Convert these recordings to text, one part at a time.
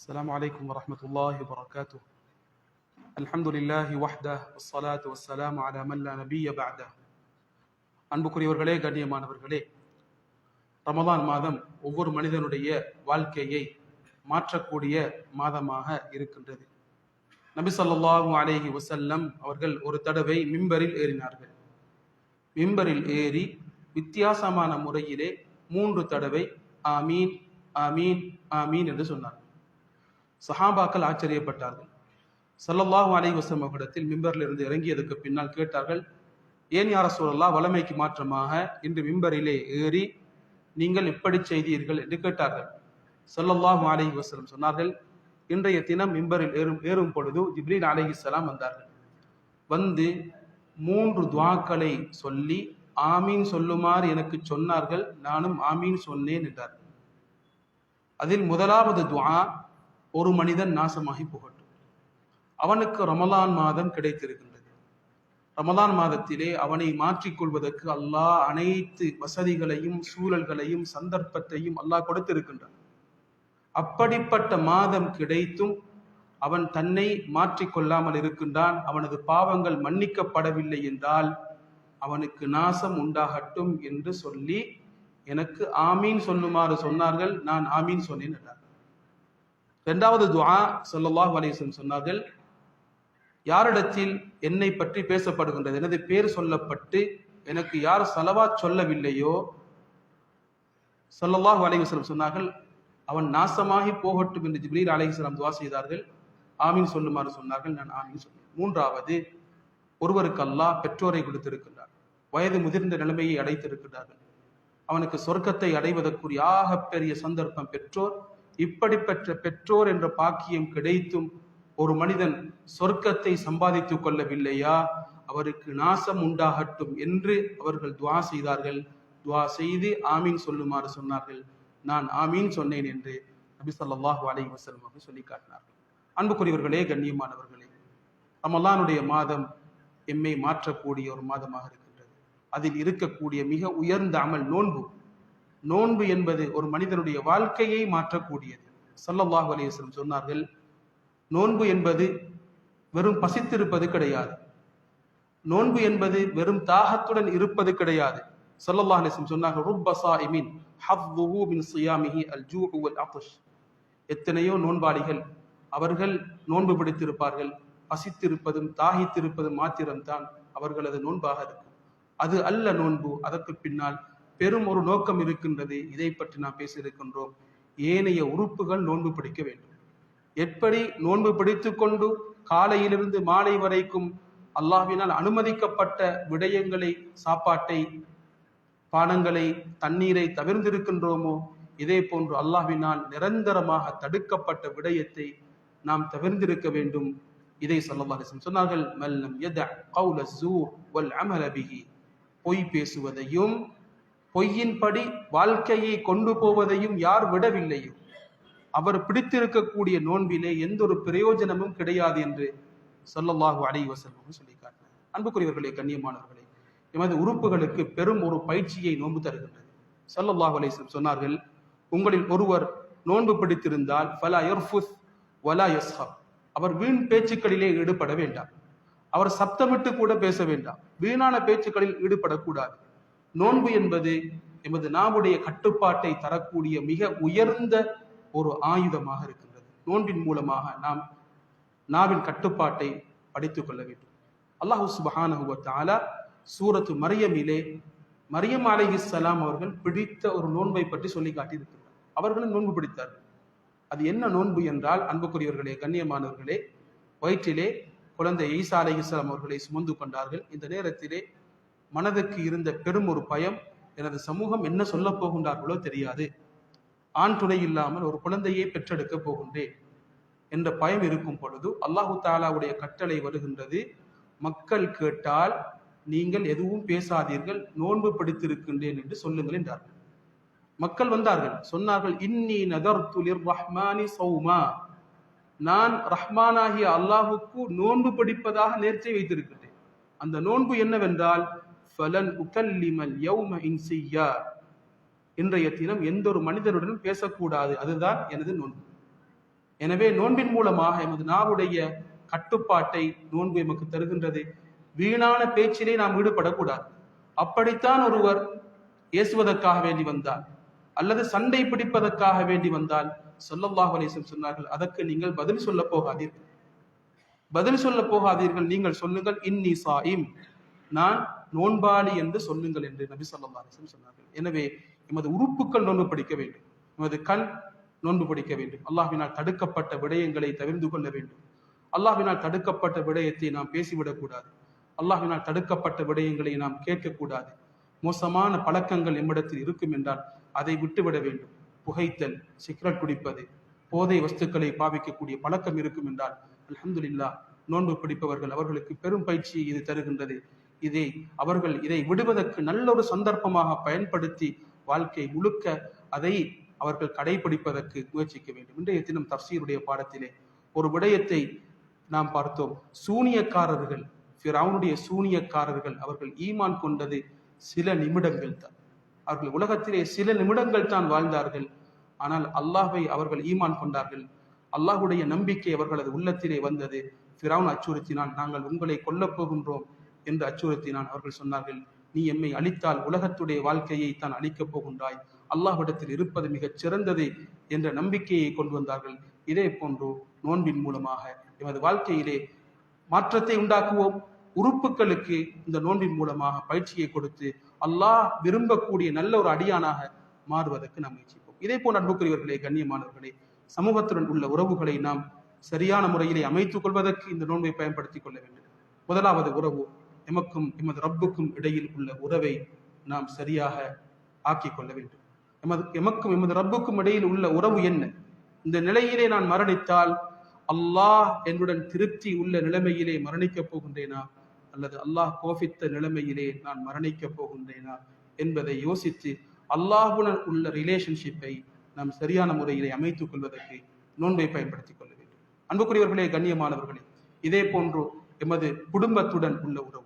السلام عليكم ورحمة الله وبركاته الحمد لله وحده والصلاة والسلام على من لا نبي بعده அன்புக்குரியவர்களே கண்ணியமானவர்களே ரமதான் மாதம் ஒவ்வொரு மனிதனுடைய வாழ்க்கையை மாற்றக்கூடிய மாதமாக இருக்கின்றது நபி ஸல்லல்லாஹு அலைஹி வஸல்லம் அவர்கள் ஒரு தடவை மிம்பரில் ஏறினார்கள் மிம்பரில் ஏறி வித்தியாசமான முறையிலே மூன்று தடவை ஆமீன் ஆமீன் ஆமீன் என்று சொன்னார் சஹாபாக்கள் ஆச்சரியப்பட்டார்கள். ஸல்லல்லாஹு அலைஹி வஸல்லம் அவரிடத்தில் மிம்பரில் இருந்து இறங்கியதுக்கு பின்னால் கேட்டார்கள் ஏன் யார சொல்லலாம் வளமைக்கு மாற்றமாக இன்று மிம்பரிலே ஏறி நீங்கள் இப்படி செய்தீர்கள்? என்று கேட்டார்கள். ஸல்லல்லாஹு அலைஹி சொன்னார்கள் இன்றைய தினம் மிம்பரில் ஏறும் ஏறும் பொழுது ஜிப்ரீல் அலைஹிஸ்ஸலாம் வந்தார்கள். வந்து மூன்று துவாக்களை சொல்லி ஆமீன் சொல்லுமாறு எனக்கு சொன்னார்கள் நானும் ஆமீன் சொன்னேன் என்றார் அதில் முதலாவது துவா ஒரு மனிதன் நாசமாகி போகட்டும். அவனுக்கு ரமலான் மாதம் கிடைத்திருக்கின்றது. ரமலான் மாதத்திலே அவனை மாற்றிக்கொள்வதற்கு அல்லாஹ் அனைத்து வசதிகளையும் சூழல்களையும் சந்தர்ப்பத்தையும் அல்லாஹ் கொடுத்திருக்கின்றான். அப்படிப்பட்ட மாதம் கிடைத்தும் அவன் தன்னை மாற்றிக்கொள்ளாமல் இருக்கின்றான். அவனது பாவங்கள் மன்னிக்கப்படவில்லை என்றால் அவனுக்கு நாசம் உண்டாகட்டும் என்று சொல்லி எனக்கு ஆமீன் சொல்லுமாறு சொன்னார்கள். நான் ஆமீன் சொன்னேன் என்றார். இரண்டாவது துவா சொல்லல்லாஹ் அலிஸ்லம் சொன்னார்கள் யாரிடத்தில் என்னை பற்றி பேசப்படுகின்றது எனது பேர் சொல்லப்பட்டு எனக்கு யார் செலவா சொல்லவில்லையோ? சொல்லல்லாஹ் அலைஹி சொன்னார்கள் அவன் நாசமாகி போகட்டும் என்று ஜிப்ரீல் அலைஹிஸ்ஸலாம் துவா செய்தார்கள். ஆமீன் சொல்லுமாறு சொன்னார்கள் நான் ஆமீன் சொன்னேன். மூன்றாவது ஒருவருக்கு அல்லாஹ் பெற்றோரை கொடுத்திருக்கின்றார் வயது முதிர்ந்த நிலைமையை அடைத்திருக்கிறார்கள் அவனுக்கு சொர்க்கத்தை அடைவதற்குரிய ஆகப்பெரிய சந்தர்ப்பம் பெற்றோர் இப்படிப்பட்ட பெற்றோர் என்ற பாக்கியம் கிடைத்தும் ஒரு மனிதன் சொர்க்கத்தை சம்பாதித்துக் கொள்ளவில்லையா? அவருக்கு நாசம் உண்டாகட்டும் என்று அவர்கள் துவா செய்தார்கள். துவா செய்து ஆமீன் சொல்லுமாறு சொன்னார்கள். நான் ஆமீன் சொன்னேன் என்று நபி சொல்லாஹு அலைஹி வசலம் அவர்கள் சொல்லி காட்டினார்கள். அன்புக்குரியவர்களே கண்ணியமானவர்களே ரமலானுடைய மாதம் எம்மை மாற்றக்கூடிய ஒரு மாதமாக இருக்கின்றது. அதில் இருக்கக்கூடிய மிக உயர்ந்த அமல் நோன்பு. நோன்பு என்பது ஒரு மனிதனுடைய வாழ்க்கையை மாற்றக்கூடியது. ஸல்லல்லாஹு அலைஹி சொன்னார்கள் நோன்பு என்பது வெறும் பசித்திருப்பது கிடையாது. நோன்பு என்பது வெறும் தாகத்துடன் இருப்பது கிடையாது. ஸல்லல்லாஹு அலைஹி சொன்னார்கள் மின் எத்தனையோ நோன்பாளிகள் அவர்கள் நோன்பு பிடித்திருப்பார்கள். பசித்திருப்பதும் தாகித்திருப்பதும் மாத்திரம்தான் அவர்களது நோன்பாக இருக்கும். அது அல்ல நோன்பு அதற்கு பின்னால் பெரும் ஒரு நோக்கம் இருக்கின்றது. இதை பற்றி நாம் பேசியிருக்கின்றோம். ஏனைய உறுப்புகள் நோன்பு பிடிக்க வேண்டும். எப்படி நோன்பு பிடித்து கொண்டு காலையிலிருந்து மாலை வரைக்கும் அல்லாஹ்வினால் அனுமதிக்கப்பட்ட விடயங்களை சாப்பாட்டை பானங்களை தண்ணீரை தவிர்ந்திருக்கின்றோமோ இதே போன்று அல்லாஹ்வினால் நிரந்தரமாக தடுக்கப்பட்ட விடயத்தை நாம் தவிர்ந்திருக்க வேண்டும். இதை ஸல்லல்லாஹு சொன்னார்கள் மல்லம் யத கௌல வல் அமல பொய் பேசுவதையும் பொய்யின்படி வாழ்க்கையை கொண்டு போவதையும் யார் விடவில்லையோ. அவர் பிடித்திருக்கக்கூடிய நோன்பிலே எந்த ஒரு பிரயோஜனமும் கிடையாது என்று சொல்லல்லாஹு அலைஹி வஸல்லம் சொல்லி காட்டினார் அன்புக்குரியவர்களே கண்ணியமானவர்களே எமது உறுப்புகளுக்கு பெரும் ஒரு பயிற்சியை நோன்பு தருகின்றது. சொல்லல்லாஹு அலைஹி சொன்னார்கள் உங்களில் ஒருவர் நோன்பு பிடித்திருந்தால் ஃபலா யர்ஃபுஸ் வலா யஸ்ஹப் அவர் வீண் பேச்சுக்களிலே ஈடுபட வேண்டாம். அவர் சப்தமிட்டு கூட பேச வேண்டாம். வீணான பேச்சுக்களில் ஈடுபடக்கூடாது. நோன்பு என்பது எமது நாவுடைய கட்டுப்பாட்டை தரக்கூடிய மிக உயர்ந்த ஒரு ஆயுதமாக இருக்கின்றது. நோன்பின் மூலமாக நாம் நாவின் கட்டுப்பாட்டை படித்துக் கொள்ள வேண்டும். அல்லாஹு சுபஹானஹு சூரத்து மரியமிலே மரியம் அலைஹிஸ்ஸலாம் அவர்கள் பிடித்த ஒரு நோன்பை பற்றி சொல்லி காட்டியிருக்கிறார் அவர்களும் நோன்பு பிடித்தார்கள். அது என்ன நோன்பு என்றால் அன்புக்குரியவர்களே கண்ணியமானவர்களே வயிற்றிலே குழந்தை ஈசா அலைஹிஸ்ஸலாம் அவர்களை சுமந்து கொண்டார்கள். இந்த நேரத்திலே மனதுக்கு இருந்த பெரும் ஒரு பயம் எனது சமூகம் என்ன சொல்ல போகின்றார்களோ தெரியாது. ஆண் துணை இல்லாமல் ஒரு குழந்தையை பெற்றெடுக்க போகின்றேன் என்ற பயம் இருக்கும் பொழுது அல்லாஹு தாலாவுடைய கட்டளை வருகின்றது மக்கள் கேட்டால் நீங்கள் எதுவும் பேசாதீர்கள் நோன்பு பிடித்திருக்கின்றேன் என்று சொல்லுங்கள் என்றார்கள். மக்கள் வந்தார்கள் சொன்னார்கள் இன்னி நதர்துலிர் ரஹ்மானி சௌமா. நான் ரஹ்மானாகிய அல்லாஹுக்கு நோன்பு பிடிப்பதாக நேர்ச்சை வைத்திருக்கின்றேன். அந்த நோன்பு என்னவென்றால் ஃபலன் உகல்லிமல் யௌம இன்சியா இன்றைய தினம் எந்த ஒரு மனிதருடனும் பேசக்கூடாது. அதுதான் எனது நோன்பு. எனவே நோன்பின் மூலமாக எமது நாவுடைய கட்டுப்பாட்டை நோன்பு எமக்கு தருகின்றது. வீணான பேச்சிலே நாம் ஈடுபடக்கூடாது. அப்படித்தான் ஒருவர் ஏசுவதற்காக வேண்டி வந்தால் அல்லது சண்டை பிடிப்பதற்காக வேண்டி வந்தால் சொல்லல்லாஹ் அலிசம் சொன்னார்கள் அதற்கு நீங்கள் பதில் சொல்ல போகாதீர்கள். பதில் சொல்ல போகாதீர்கள் நீங்கள் சொல்லுங்கள் இன்னி சாயிம். நான் நோன்பாளி என்று சொல்லுங்கள் என்று நபி சொல்லா சொன்னார்கள். எனவே எமது உறுப்புகள் நோன்பு படிக்க வேண்டும். எமது கண் நோன்பு படிக்க வேண்டும். அல்லாஹினால் தடுக்கப்பட்ட விடயங்களை தவிர்த்து கொள்ள வேண்டும். அல்லாஹினால் தடுக்கப்பட்ட விடயத்தை நாம் பேசிவிடக்கூடாது. அல்லாஹினால் தடுக்கப்பட்ட விடயங்களை நாம் கேட்கக்கூடாது. மோசமான பழக்கங்கள் எம்மிடத்தில் இருக்கும் என்றால் அதை விட்டுவிட வேண்டும். புகைத்தல் சிகரெட் குடிப்பது போதை வஸ்துக்களை பாவிக்கக்கூடிய பழக்கம் இருக்கும் என்றால் அலமதுல்லா நோன்பு பிடிப்பவர்கள் அவர்களுக்கு பெரும் பயிற்சியை இது தருகின்றது. இதை அவர்கள் இதை விடுவதற்கு நல்ல ஒரு சந்தர்ப்பமாக பயன்படுத்தி வாழ்க்கை முழுக்க அதை அவர்கள் கடைபிடிப்பதற்கு முயற்சிக்க வேண்டும். இன்றைய தினம் தப்சீருடைய பாடத்திலே ஒரு விடயத்தை நாம் பார்த்தோம். சூனியக்காரர்கள் ஃபிரவுனுடைய சூனியக்காரர்கள் அவர்கள் ஈமான் கொண்டது சில நிமிடங்கள் தான். அவர்கள் உலகத்திலே சில நிமிடங்கள் தான் வாழ்ந்தார்கள். ஆனால் அல்லாஹை அவர்கள் ஈமான் கொண்டார்கள். அல்லாஹுடைய நம்பிக்கை அவர்களது உள்ளத்திலே வந்தது. ஃபிரவுன் அச்சுறுத்தினான் நாங்கள் உங்களை கொல்லப் போகின்றோம். என்று அச்சுறுத்தினான். அவர்கள் சொன்னார்கள் நீ எம்மை அழித்தால் உலகத்துடைய வாழ்க்கையை தான் அழிக்கப் போகின்றாய். அல்லாஹ்விடத்தில் இருப்பது மிகச் சிறந்தது என்ற நம்பிக்கையை கொண்டு வந்தார்கள். இதே போன்று நோன்பின் மூலமாக எமது வாழ்க்கையிலே மாற்றத்தை உண்டாக்குவோம். உறுப்புகளுக்கு இந்த நோன்பின் மூலமாக பயிற்சியை கொடுத்து அல்லாஹ் விரும்பக்கூடிய நல்ல ஒரு அடியானாக மாறுவதற்கு நாம் முயற்சிப்போம். இதே போன்ற அன்புக்குரியவர்களே கண்ணியமானவர்களே சமூகத்துடன் உள்ள உறவுகளை நாம் சரியான முறையிலே அமைத்துக் கொள்வதற்கு இந்த நோன்பை பயன்படுத்திக் கொள்ள வேண்டும். முதலாவது உறவு. எமக்கும் எமது ரப்புக்கும் இடையில் உள்ள உறவை நாம் சரியாக ஆக்கிக் கொள்ள வேண்டும். எமது எமக்கும் எமது ரப்புக்கும் இடையில் உள்ள உறவு என்ன? இந்த நிலையிலே நான் மரணித்தால் அல்லாஹ் என்னுடன் திருப்தி உள்ள நிலைமையிலே மரணிக்கப் போகின்றேனா? அல்லது அல்லாஹ் கோபித்த நிலைமையிலே நான் மரணிக்கப் போகின்றேனா? என்பதை யோசித்து அல்லாஹுடன் உள்ள ரிலேஷன்ஷிப்பை நாம் சரியான முறையிலே அமைத்துக் கொள்வதற்கு நோன்பை பயன்படுத்திக் கொள்ள வேண்டும். அன்புக்குரியவர்களே கண்ணியமானவர்களே இதே போன்று எமது குடும்பத்துடன் உள்ள உறவு.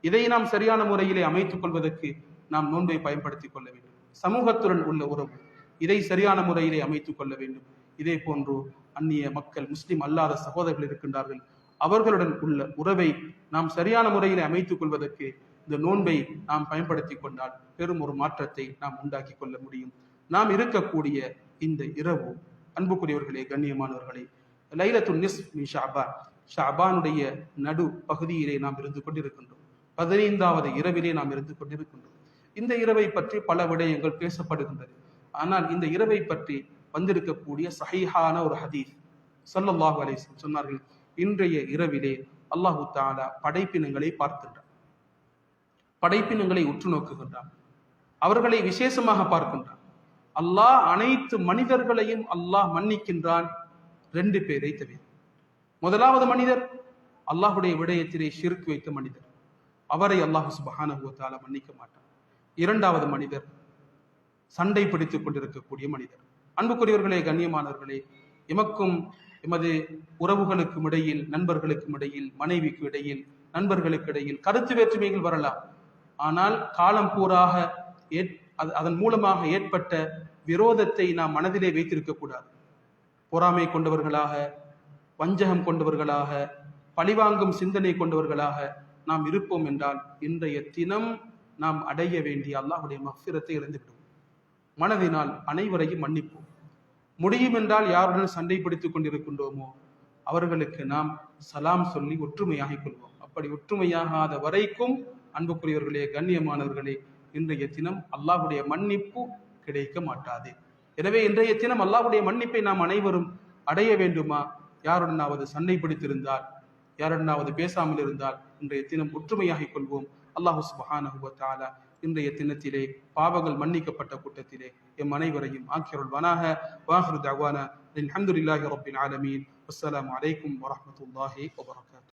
இதை நாம் சரியான முறையிலே அமைத்துக் கொள்வதற்கு நாம் நோன்பை பயன்படுத்திக் கொள்ள வேண்டும். சமூகத்துடன் உள்ள உறவு இதை சரியான முறையிலே அமைத்துக் கொள்ள வேண்டும். இதே போன்று அந்நிய மக்கள் முஸ்லிம் அல்லாத சகோதரர்கள் இருக்கின்றார்கள். அவர்களுடன் உள்ள உறவை நாம் சரியான முறையில் அமைத்துக் கொள்வதற்கு இந்த நோன்பை நாம் பயன்படுத்தி கொண்டால் பெரும் ஒரு மாற்றத்தை நாம் உண்டாக்கி கொள்ள முடியும். நாம் இருக்கக்கூடிய இந்த இரவு அன்புக்குரியவர்களே கண்ணியமானவர்களே லைலத்து நிஸ் ஷாபான். ஷாபானுடைய நடு பகுதியிலே நாம் இருந்து கொண்டிருக்கின்றோம். பதினைந்தாவது இரவிலே நாம் இருந்து கொண்டிருக்கின்றோம். இந்த இரவை பற்றி பல விடயங்கள் பேசப்படுகின்றது. ஆனால் இந்த இரவை பற்றி வந்திருக்கக்கூடிய சஹீஹான ஒரு ஹதீஸ் சல்லல்லாஹு அலிஸ்லம் சொன்னார்கள் இன்றைய இரவிலே அல்லாஹு தாலா படைப்பினங்களை பார்க்கின்றான். படைப்பினங்களை உற்று நோக்குகின்றான். அவர்களை விசேஷமாக பார்க்கின்றான். அல்லாஹ் அனைத்து மனிதர்களையும் அல்லாஹ் மன்னிக்கின்றான். ரெண்டு பேரை தவிர. முதலாவது மனிதர் அல்லாஹுடைய விடயத்திலே சிறுக்கு வைத்த மனிதர். அவரை அல்லாஹு சுபஹானுவத்தால மன்னிக்க மாட்டான். இரண்டாவது மனிதர் சண்டை பிடித்துக் கொண்டிருக்கக்கூடிய மனிதர். அன்புக்குரியவர்களே கண்ணியமானவர்களே எமக்கும் எமது உறவுகளுக்கும் இடையில் நண்பர்களுக்கும் இடையில் மனைவிக்கு இடையில் நண்பர்களுக்கு இடையில் கருத்து வேற்றுமைகள் வரலாம். ஆனால் காலம் கூறாக அதன் மூலமாக ஏற்பட்ட விரோதத்தை நாம் மனதிலே வைத்திருக்க கூடாது. பொறாமை கொண்டவர்களாக வஞ்சகம் கொண்டவர்களாக பழிவாங்கும் சிந்தனை கொண்டவர்களாக நாம் இருப்போம் என்றால் இன்றைய தினம் நாம் அடைய வேண்டிய அல்லாஹுடைய மஃபிரத்தை இழந்துவிடுவோம். மனதினால் அனைவரையும் மன்னிப்போம். முடியும் என்றால் யாருடன் சண்டை பிடித்துக் கொண்டிருக்கின்றோமோ அவர்களுக்கு நாம் சலாம் சொல்லி ஒற்றுமையாகிக் கொள்வோம். அப்படி ஒற்றுமையாகாத வரைக்கும் அன்புக்குரியவர்களே கண்ணியமானவர்களே இன்றைய தினம் அல்லாஹுடைய மன்னிப்பு கிடைக்க மாட்டாது. எனவே இன்றைய தினம் அல்லாஹுடைய மன்னிப்பை நாம் அனைவரும் அடைய வேண்டுமா? யாருடனாவது சண்டை பிடித்திருந்தால் யாரென்னாவது பேசாமல் இருந்தால் இன்றைய தினம் ஒற்றுமையாகிக் கொள்வோம். அல்லாஹு சுபஹானஹுவத்தாலா இன்றைய தினத்திலே பாவங்கள் மன்னிக்கப்பட்ட கூட்டத்திலே எம் அனைவரையும் ஆக்கியருள்வானாக. வாஹரு தவானா அல்ஹம்துலில்லாஹி ரப்பில் ஆலமீன். அஸ்ஸலாமு அலைக்கும் வரமத்துல்லாஹி வபரகாத்.